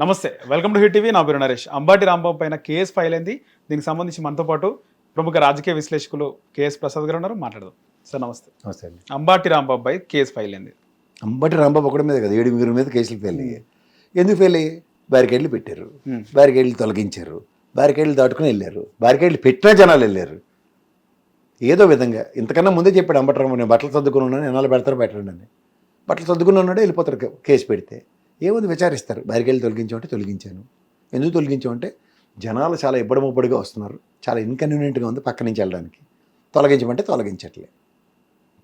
నమస్తే welcome to hit TV. నా పేరు నరేష్. అంబాటి రాంబాబు పైన కేసు ఫైల్ అయింది. దీనికి సంబంధించి మనతో పాటు ప్రముఖ రాజకీయ విశ్లేషకులు కేఎస్ ప్రసాద్ గారు ఉన్నారు. మాట్లాడదాం. సార్ నమస్తే. నమస్తే అండి. అంబాటి రాంబాబు పై కేసు ఫైల్ అయింది. అంబటి రాంబాబు ఒకటి మీద కదా ఏడుగురి మీద కేసులు ఫెయిల్ అయ్యాయి. ఎందుకు ఫెయిల్ అయ్యాయి? బ్యారికేడ్లు పెట్టారు. Hmm. బ్యారికేడ్లు తొలగించారు. బ్యారికేడ్లు దాటుకుని వెళ్ళారు. బ్యారికేడ్లు పెట్టినా జనాలు వెళ్ళారు. ఏదో విధంగా ఇంతకన్నా ముందే చెప్పాడు అంబటరాము నేను బట్టలు సర్దుకుని ఉన్నాను ఎన్నాళ్ళు పెడతారు పెట్టండి అని బట్టలు సర్దుకుని ఉన్నాడు వెళ్ళిపోతారు కేసు పెడితే. ఏముంది విచారిస్తారు? బ్యారికేడ్లు తొలగించామంటే తొలగించాను. ఎందుకు తొలగించామంటే జనాలు చాలా ఇబ్బడి ముబ్బడిగా వస్తున్నారు. చాలా ఇన్కన్వీనియంట్గా ఉంది పక్క నుంచి వెళ్ళడానికి. తొలగించమంటే తొలగించట్లే.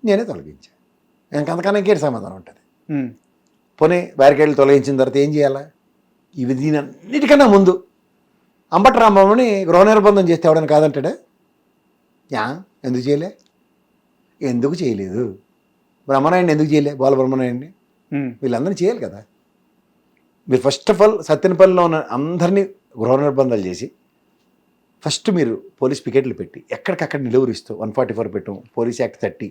నేనే తొలగించాను ఇంకంతకన్నా ఇంకేటి సమాధానం ఉంటుంది? పోనీ బ్యారికేడ్లు తొలగించిన తర్వాత ఏం చేయాలా? ఇవి దీని అన్నిటికన్నా ముందు అంబటి రాంబాబుని గృహ నిర్బంధం చేస్తే ఎవడని కాదంటాడా? యా ఎందుకు చేయలే? ఎందుకు చేయలేదు? బ్రహ్మనాయుడిని ఎందుకు చేయలే? బాల బ్రహ్మనాయుడిని? వీళ్ళందరినీ చేయాలి కదా. మీరు ఫస్ట్ ఆఫ్ ఆల్ సత్యనపల్లిలో ఉన్న అందరినీ గృహ నిర్బంధాలు చేసి ఫస్ట్ మీరు పోలీస్ పికెట్లు పెట్టి ఎక్కడికక్కడ నిలువరిస్తూ వన్ ఫార్టీ ఫోర్ పెట్టాం police act thirty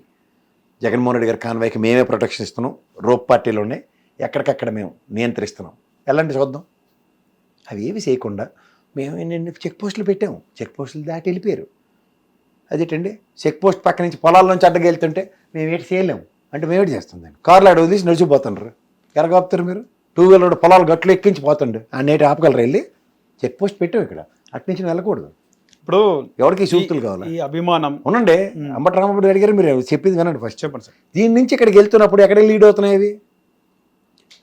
Jaganmohan Reddy గారి కాన్వాయ్కి మేమే ప్రొటెక్షన్ ఇస్తున్నాం రోప్ పార్టీలోనే ఎక్కడికక్కడ మేము నియంత్రిస్తున్నాం. ఎలాంటి చూద్దాం అవి ఏవి చేయకుండా మేము ఏంటంటే చెక్ పోస్టులు పెట్టాము. చెక్ పోస్టులు దాటి వెళ్ళిపోయారు. అదేటండి? చెక్ పోస్ట్ పక్క నుంచి పొలాల నుంచి అడ్డగా వెళ్తుంటే మేము ఏటి చేయలేము. అంటే మేము చేస్తాం దాన్ని? కార్లు అడవి తీసి నడిచిపోతుండ్రు ఎరగాపుతారు మీరు? టూ వీలర్ పొలాలు గట్లు ఎక్కించి పోతుండు. ఆ నేటి ఆపగలరు వెళ్ళి? చెక్ పోస్ట్ పెట్టాం ఇక్కడ. అటు నుంచి వెళ్ళకూడదు. ఇప్పుడు ఎవరికి సూక్తులు కావాలి? ఈ అభిమానం. ఉండండి. అంబటి రామపుడు అడిగారు మీరు చెప్పింది వినండి ఫస్ట్ చెప్పండి సార్. దీని నుంచి ఇక్కడికి వెళ్తున్నప్పుడు ఎక్కడ లీడ్ అవుతున్నాయి ఇవి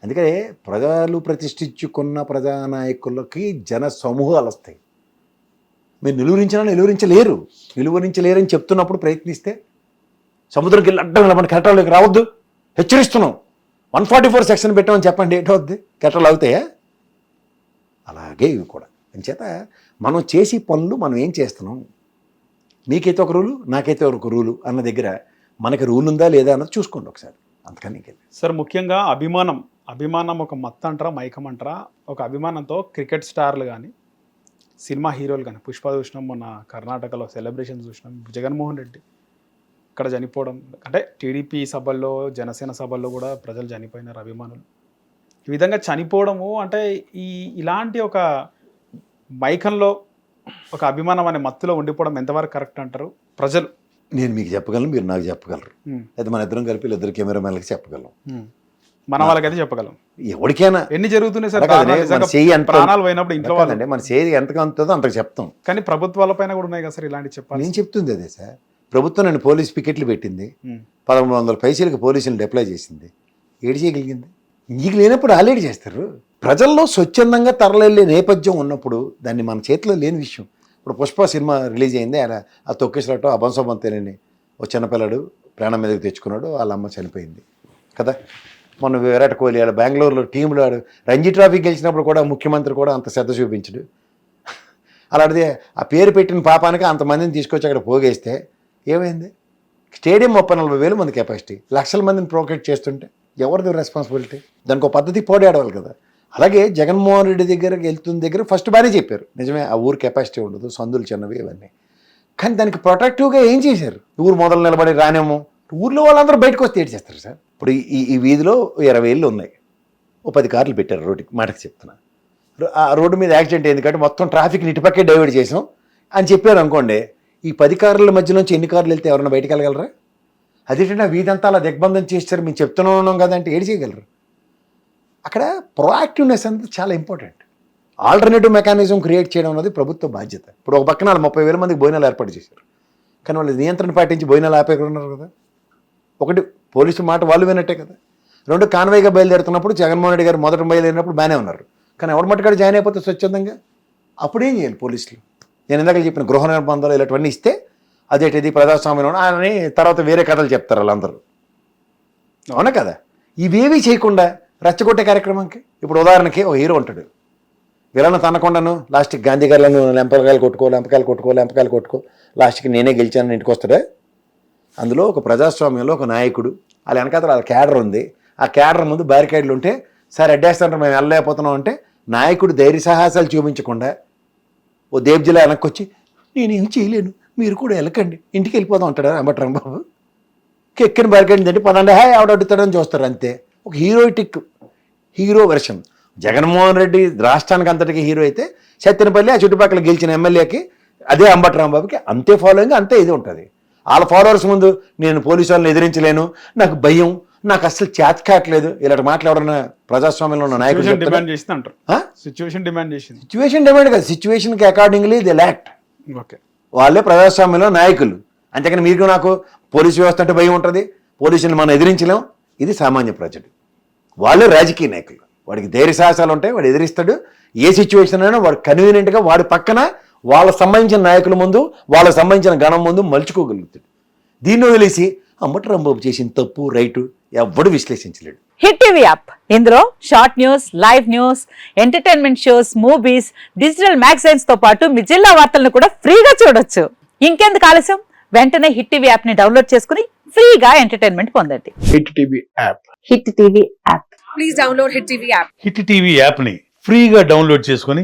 అందుకనే ప్రజలు ప్రతిష్ఠించుకున్న ప్రజానాయకులకి జన సమూహాలు వస్తాయి. మీరు నిలువరించినా నిలువరించలేరు. నిలువరించలేరని చెప్తున్నప్పుడు ప్రయత్నిస్తే సముద్రంకి వెళ్ళి అడ్డం కెరటాల్లోకి రావద్దు. హెచ్చరిస్తున్నాం. వన్ ఫార్టీ ఫోర్ సెక్షన్ పెట్టామని చెప్పండి. ఏటవుద్ది కెరటాలు అవుతాయా? అలాగే ఇవి కూడా. అంచేత మనం చేసే పనులు మనం ఏం చేస్తున్నాం? నీకైతే ఒక రూలు నాకైతే ఒక రూలు అన్న దగ్గర మనకి రూల్ ఉందా లేదా అన్నది చూసుకోండి ఒకసారి. అంతకని సార్ ముఖ్యంగా అభిమానం. అభిమానం ఒక మత్త అంటారా మైకం అంటారా? ఒక అభిమానంతో క్రికెట్ స్టార్లు కానీ సినిమా హీరోలు కానీ పుష్ప చూసినాం మొన్న కర్ణాటకలో సెలబ్రేషన్ చూసినాం. జగన్మోహన్ రెడ్డి. ఇక్కడ చనిపోవడం అంటే టీడీపీ సభల్లో జనసేన సభల్లో కూడా ప్రజలు చనిపోయినారు అభిమానులు. ఈ విధంగా చనిపోవడము అంటే ఈ ఇలాంటి ఒక మైకంలో ఒక అభిమానం అనే మత్తులో ఉండిపోవడం ఎంతవరకు కరెక్ట్ అంటారు? ప్రజలు. నేను మీకు చెప్పగలను మీరు నాకు చెప్పగలరు. అయితే మన ఇద్దరం కలిపి ఇద్దరు కెమెరామెన్లకి చెప్పగలం. మన వాళ్ళకైతే చెప్పగలం. ఎవరికైనా ఎన్ని జరుగుతున్నాయి సార్? ప్రాణాలు పోయినప్పుడు ఇంట్లో మన చేతి ఎంతగా ఉంటుందో అంతకు చెప్తాం. కానీ ప్రభుత్వాల పైన కూడా ఉన్నాయి కదా సార్ ఇలాంటి చెప్పాలి నేను చెప్తుంది అదే సార్. ప్రభుత్వం నన్ను పోలీస్ పికెట్లు పెట్టింది. పదమూడు వందల పైసలకు పోలీసులు డిప్లాయ్ చేసింది. ఏడు చేయగలిగింది. నీకు లేనప్పుడు ఆల్రెడీ చేస్తారు. ప్రజల్లో స్వచ్ఛందంగా తరలెళ్ళే నేపథ్యం ఉన్నప్పుడు దాన్ని మన చేతిలో లేని విషయం. ఇప్పుడు పుష్ప సినిమా రిలీజ్ అయింది. ఆయన ఆ తొక్కేసినట్టు ఆ తెలియని ఓ చిన్నపిల్లడు ప్రాణం మీదకి తెచ్చుకున్నాడు. వాళ్ళ అమ్మ చనిపోయింది. కదా? మొన్న విరాట్ కోహ్లీ ఆడ బెంగళూరులో టీంలో ఆడు రంజీ ట్రాఫీ గెలిచినప్పుడు కూడా ముఖ్యమంత్రి కూడా అంత శ్రద్ధ చూపించడు. అలాంటిది ఆ పేరు పెట్టిన పాపానికి అంతమందిని తీసుకొచ్చి అక్కడ పోగేస్తే ఏమైంది? స్టేడియం ముప్పై నలభై వేలు మంది కెపాసిటీ లక్షల మందిని ప్రోకేట్ చేస్తుంటే ఎవరిది రెస్పాన్సిబిలిటీ దానికి ఒక పద్ధతి పోరాడవాలి కదా. అలాగే జగన్మోహన్ రెడ్డి దగ్గరకి వెళ్తున్న దగ్గర ఫస్ట్ బాగానే చెప్పారు. నిజమే ఆ ఊరు కెపాసిటీ ఉండదు సందులు చిన్నవి ఇవన్నీ. కానీ దానికి ప్రొటెక్టివ్గా ఏం చేశారు? ఊరు మొదలు నిలబడి రానేమో. ఊర్లో వాళ్ళందరూ బయటకు వస్తే ఏడు చేస్తారు సార్? ఇప్పుడు ఈ ఈ వీధిలో ఇరవై ఏళ్ళు ఉన్నాయి. ఓ పది కార్లు పెట్టారు రోడ్డుకి మాటకి చెప్తున్నా. ఆ రోడ్డు మీద యాక్సిడెంట్ అయింది కాబట్టి మొత్తం ట్రాఫిక్ ఇటుపక్కే డైవర్ట్ చేసాం. అని చెప్పారు అనుకోండి ఈ పది కార్ల మధ్యలోంచి ఎన్ని కార్లు వెళ్తే ఎవరైనా బయటకు వెళ్ళగలరా? అదేంటంటే వీధంతా అలా దిగ్బంధం చేస్తారు మేము చెప్తూనే ఉన్నాం కదా అంటే ఏడు చేయగలరు? అక్కడ ప్రొయాక్టివ్నెస్ అనేది చాలా ఇంపార్టెంట్ ఆల్టర్నేటివ్ మెకానిజం క్రియేట్ చేయడం అనేది ప్రభుత్వ బాధ్యత. ఇప్పుడు ఒక పక్కన ముప్పై వేల మందికి భోజనాలు ఏర్పాటు చేశారు. కానీ వాళ్ళు నియంత్రణ పాటించి భోజనాలు ఆపేక్కడ ఉన్నారు కదా. ఒకటి పోలీసు మాట వాళ్ళు వినట్టే కదా. రెండు కాన్వాయ్గా బయలుదేరుతున్నప్పుడు జగన్మోహన్ రెడ్డి గారు మొదట బయలుదేరినప్పుడు బాగానే ఉన్నారు. కానీ ఎవరి మట్టుకాడు జాయిన్ అయిపోతే స్వచ్ఛందంగా? అప్పుడేం చేయాలి పోలీసులు? నేను ఇందాక చెప్పిన గృహ నిర్బంధాలు ఇలాంటివన్నీ ఇస్తే అదేటిది ప్రజాస్వామ్యం అని తర్వాత వేరే కథలు చెప్తారు వాళ్ళందరూ. అవునా కదా? ఇవేవి చేయకుండా రెచ్చగొట్టే కార్యక్రమంకి ఇప్పుడు ఉదాహరణకి ఓ హీరో ఉంటాడు. వీళ్ళని తనకుండాను లాస్ట్కి గాంధీ గారులను లెంపకాయలు కొట్టుకో లెంపకాయలు కొట్టుకో లెంపకాయలు కొట్టుకో లాస్ట్కి నేనే గెలిచానని ఇంటికి వస్తాడా అందులో ఒక ప్రజాస్వామ్యంలో ఒక నాయకుడు వాళ్ళ వెనకాతల వాళ్ళ క్యాడర్ ఉంది. ఆ క్యాడర్ ముందు బ్యారికేడ్లు ఉంటే సార్ అడ్డేస్తుంటారు మేము వెళ్ళలేకపోతున్నాం అంటే నాయకుడు ధైర్య సాహసాలు చూపించకుండా ఓ దేబ్జిలా వెనక్కి వచ్చి నేనేం చేయలేను మీరు కూడా వెళ్ళకండి ఇంటికి వెళ్ళిపోదాం అంటాడా అంబట్రాం బాబు ఎక్కిన బరకండి అంటే పదండి హాయ్ ఆవిడ అడుగుతాడని చూస్తారు అంతే. ఒక heroic hero version Jaganmohan Reddy రాష్ట్రానికి అంతటికి హీరో అయితే సత్యనపల్లి ఆ చుట్టుపక్కల గెలిచిన ఎమ్మెల్యేకి అదే అంబటి బాబుకి అంతే ఫాలోయింగ్ అంతే ఇది ఉంటుంది. వాళ్ళ ఫాలోవర్స్ ముందు నేను పోలీసు వాళ్ళని ఎదిరించలేను నాకు భయం నాకు అసలు చేత కావట్లేదు. ఇలాంటి మాటలు ఎవరైనా ప్రజాస్వామ్యంలో ఉన్న నాయకులు డిమాండ్ చేసింది అంటారు ఆ? సిచ్యువేషన్ డిమాండ్ చేసింది. సిచ్యువేషన్ డిమాండ్ కదా. సిచ్యువేషన్కి అకార్డింగ్లీ ది యాక్ట్ ఓకే వాళ్ళే ప్రజాస్వామ్యంలో నాయకులు. అంతేకాని మీకు నాకు పోలీసు వ్యవస్థ అంటే భయం ఉంటుంది. పోలీసుని మనం ఎదిరించలేం. ఇది సామాన్య ప్రజలు. వాళ్ళే రాజకీయ నాయకులు. వాడికి ధైర్య సాహసాలు ఉంటాయి వాడు ఎదిరిస్తాడు. ఏ సిచ్యువేషన్ అయినా వాడు కన్వీనియంట్గా వాడి పక్కన వాళ్ళకి సంబంధించిన నాయకుల ముందు వాళ్ళకి సంబంధించిన గణం ముందు మలుచుకోగలుగుతాడు. దీన్ని వదిలేసి అమ్మటి రాంబాబు చేసిన తప్పు రైటు ఎవ్వడు విశ్లేషించలేడు. Hit TV app. ఇందులో short news live news entertainment shows movies digital మ్యాగజైన్స్తో పాటు మీ జిల్లా వార్తలను కూడా ఫ్రీగా చూడొచ్చు. ఇంకెందుకు ఆలస్యం? వెంటనే హిట్ టీవీ యాప్ని డౌన్లోడ్ చేసుకుని ఫ్రీగా ఎంటర్టైన్మెంట్ పొందండి. Hit TV app. Hit TV app. Please download Hit TV app. Hit TV యాప్ని ఫ్రీగా డౌన్లోడ్ చేసుకొని